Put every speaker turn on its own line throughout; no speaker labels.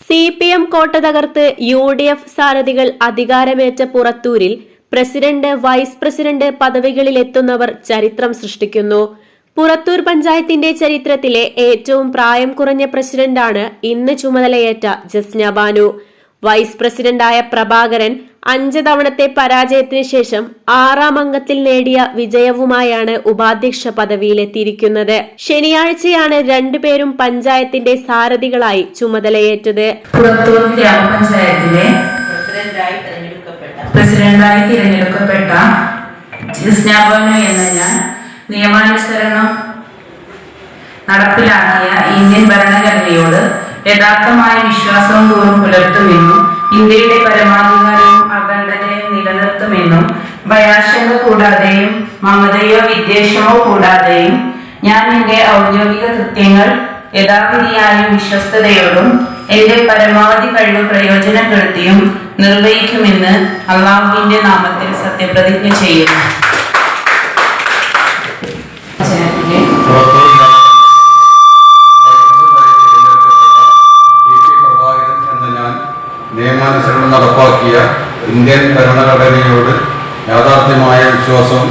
C P M കോട്ട തകർത്ത് U D F സാരഥികൾ അധികാരമേറ്റ പുറത്തൂരിൽ പ്രസിഡന്റ് വൈസ് പ്രസിഡന്റ് പദവികളിലെത്തുന്നവർ ചരിത്രം സൃഷ്ടിക്കുന്നു. പുറത്തൂർ പഞ്ചായത്തിന്റെ ചരിത്രത്തിലെ ഏറ്റവും പ്രായം കുറഞ്ഞ പ്രസിഡന്റാണ് ഇന്ന് ചുമതലയേറ്റ ജസ്ന ബാനു. വൈസ് പ്രസിഡന്റായ പ്രഭാകരൻ അഞ്ച് തവണത്തെ പരാജയത്തിന് ശേഷം ആറാം അംഗത്തിൽ നേടിയ വിജയവുമായാണ് ഉപാധ്യക്ഷ പദവിയിലെത്തിയിരിക്കുന്നത്. ശനിയാഴ്ചയാണ് രണ്ടുപേരും പഞ്ചായത്തിന്റെ സാരഥികളായി ചുമതലയേറ്റത്.
പുറത്തൂർ ഗ്രാമപഞ്ചായത്തിലെ
പ്രസിഡന്റായി തിരഞ്ഞെടുക്കപ്പെട്ട
ജിസ്നാബാനു എന്ന ഞാൻ നിയമാനുസരണം നടപ്പിലാക്കിയ ഇന്ത്യൻ ഭരണഘടനയോട് യഥാർത്ഥമായ വിശ്വാസം തോറും പുലർത്തുമെന്നും ഇന്ത്യയുടെ പരമാധികാരവും അഖണ്ഡതയും നിലനിർത്തുമെന്നും ഭയാശങ്ക കൂടാതെയും മമതയോ വിദ്വേഷമോ കൂടാതെയും ഞാൻ എന്റെ ഔദ്യോഗിക കൃത്യങ്ങൾ യഥാവിധിയായും വിശ്വസ്തയോടും എന്റെ പരമാവധി കഴിവ് പ്രയോജനപ്പെടുത്തിയും നിർവഹിക്കുമെന്ന് അള്ളാഹുവിന്റെ നാമത്തിൽ സത്യപ്രതിജ്ഞ ചെയ്യുന്നു പഞ്ചായത്തിലെ
പുറത്തൂർ ഗ്രാമപഞ്ചായത്ത് വൈസ് പ്രസിഡന്റായി തിരഞ്ഞെടുക്കപ്പെട്ട പി. പി. പ്രഭാകരൻ എന്ന ഞാൻ നിയമാനുസരണം നടപ്പാക്കിയ ഇന്ത്യൻ ഭരണഘടനയോട് യാഥാർത്ഥ്യമായ വിശ്വാസവും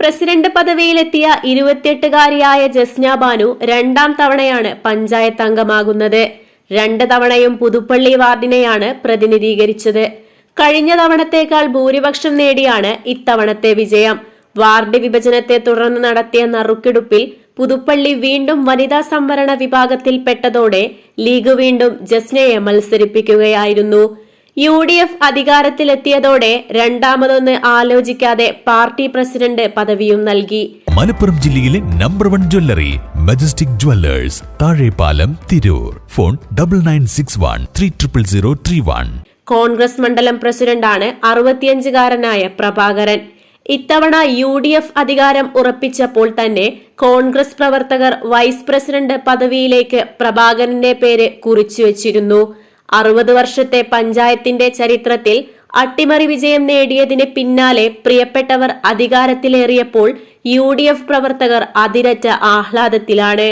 പ്രസിഡന്റ് പദവിയിലെത്തിയ ഇരുപത്തിയെട്ടുകാരിയായ ജസ്ന ബാനു രണ്ടാം തവണയാണ് പഞ്ചായത്ത് അംഗമാകുന്നത്. രണ്ട് തവണയും പുതുപ്പള്ളി വാർഡിനെയാണ് പ്രതിനിധീകരിച്ചത്. കഴിഞ്ഞ തവണത്തേക്കാൾ ഭൂരിപക്ഷം നേടിയാണ് ഇത്തവണത്തെ വിജയം. വാർഡ് വിഭജനത്തെ തുടർന്ന് നടത്തിയ നറുക്കെടുപ്പിൽ പുതുപ്പള്ളി വീണ്ടും വനിതാ സംവരണ വിഭാഗത്തിൽപ്പെട്ടതോടെ ലീഗ് വീണ്ടും ജസ്നയെ മത്സരിപ്പിക്കുകയായിരുന്നു. യു ഡി എഫ് അധികാരത്തിലെത്തിയതോടെ രണ്ടാമതൊന്ന് ആലോചിക്കാതെ പാർട്ടി പ്രസിഡന്റ് പദവിയും നൽകി.
മലപ്പുറം ജില്ലയിലെ number one jewellery Majestic Jewellers Thazhepalam Tirur. Phone double nine six one three triple zero three one
Congress മണ്ഡലം പ്രസിഡന്റാണ് അറുപത്തിയഞ്ചുകാരനായ പ്രഭാകരൻ. ഇത്തവണ യു ഡി എഫ് അധികാരം ഉറപ്പിച്ചപ്പോൾ തന്നെ കോൺഗ്രസ് പ്രവർത്തകർ വൈസ് പ്രസിഡന്റ് പദവിയിലേക്ക് പ്രഭാകരന്റെ പേര് കുറിച്ചുവച്ചിരുന്നു. അറുപത് വർഷത്തെ പഞ്ചായത്തിന്റെ ചരിത്രത്തിൽ അട്ടിമറി വിജയം നേടിയതിന് പിന്നാലെ പ്രിയപ്പെട്ടവർ അധികാരത്തിലേറിയപ്പോൾ യു പ്രവർത്തകർ അതിരറ്റ ആഹ്ലാദത്തിലാണ്.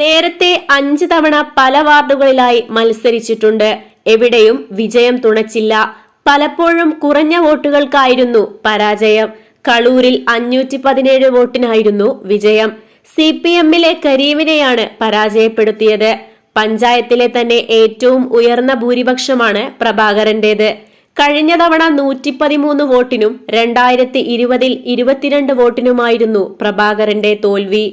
നേരത്തെ അഞ്ച് തവണ പല വാർഡുകളിലായി മത്സരിച്ചിട്ടുണ്ട്. എവിടെയും വിജയം തുണച്ചില്ല. പലപ്പോഴും കുറഞ്ഞ വോട്ടുകൾക്കായിരുന്നു പരാജയം. കളൂരിൽ അഞ്ഞൂറ്റി പതിനേഴ് വോട്ടിനായിരുന്നു വിജയം. സി പി എമ്മിലെ കരീമിനെയാണ് പരാജയപ്പെടുത്തിയത്. പഞ്ചായത്തിലെ തന്നെ ഏറ്റവും ഉയർന്ന ഭൂരിപക്ഷമാണ് പ്രഭാകരന്റേത്. കഴിഞ്ഞ തവണ നൂറ്റി പതിമൂന്ന് വോട്ടിനും രണ്ടായിരത്തി ഇരുപതിൽ ഇരുപത്തിരണ്ട് വോട്ടിനുമായിരുന്നു പ്രഭാകരന്റെ തോൽവി.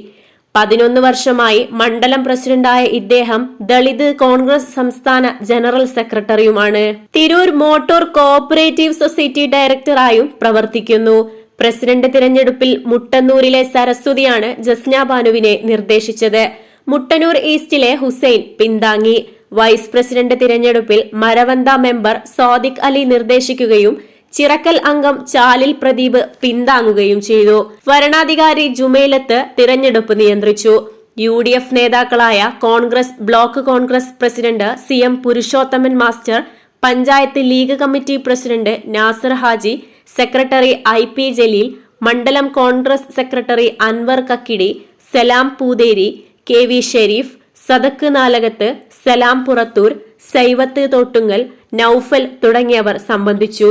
പതിനൊന്ന് വർഷമായി മണ്ഡലം പ്രസിഡന്റായ ഇദ്ദേഹം ദളിത് കോൺഗ്രസ് സംസ്ഥാന ജനറൽ സെക്രട്ടറിയുമാണ്. തിരൂർ മോട്ടോർ കോഓപ്പറേറ്റീവ് സൊസൈറ്റി ഡയറക്ടറായും പ്രവർത്തിക്കുന്നു. പ്രസിഡന്റ് തിരഞ്ഞെടുപ്പിൽ മുട്ടന്നൂരിലെ സരസ്വതിയാണ് ജസ്ന ബാനുവിനെ നിർദ്ദേശിച്ചത്. മുട്ടന്നൂർ ഈസ്റ്റിലെ ഹുസൈൻ പിന്താങ്ങി. വൈസ് പ്രസിഡന്റ് തിരഞ്ഞെടുപ്പിൽ മരവന്ത മെമ്പർ സാദിഖ് അലി നിർദ്ദേശിക്കുകയും ചിറക്കൽ അംഗം ചാലിൽ പ്രദീപ് പിന്താങ്ങുകയും ചെയ്തു. വരണാധികാരി ജുമേലത്ത് തിരഞ്ഞെടുപ്പ് നിയന്ത്രിച്ചു. യു ഡി എഫ് നേതാക്കളായ Congress block Congress president C M Purushothaman master panchayat league committee president Nasar Haji secretary I P Jaleel മണ്ഡലം Congress secretary Anwar Kakkidi Salam Putheri K V Shareef Sadakk Nalakath Salam Purathur Saivath Thottungal Naufal തുടങ്ങിയവർ സംബന്ധിച്ചു.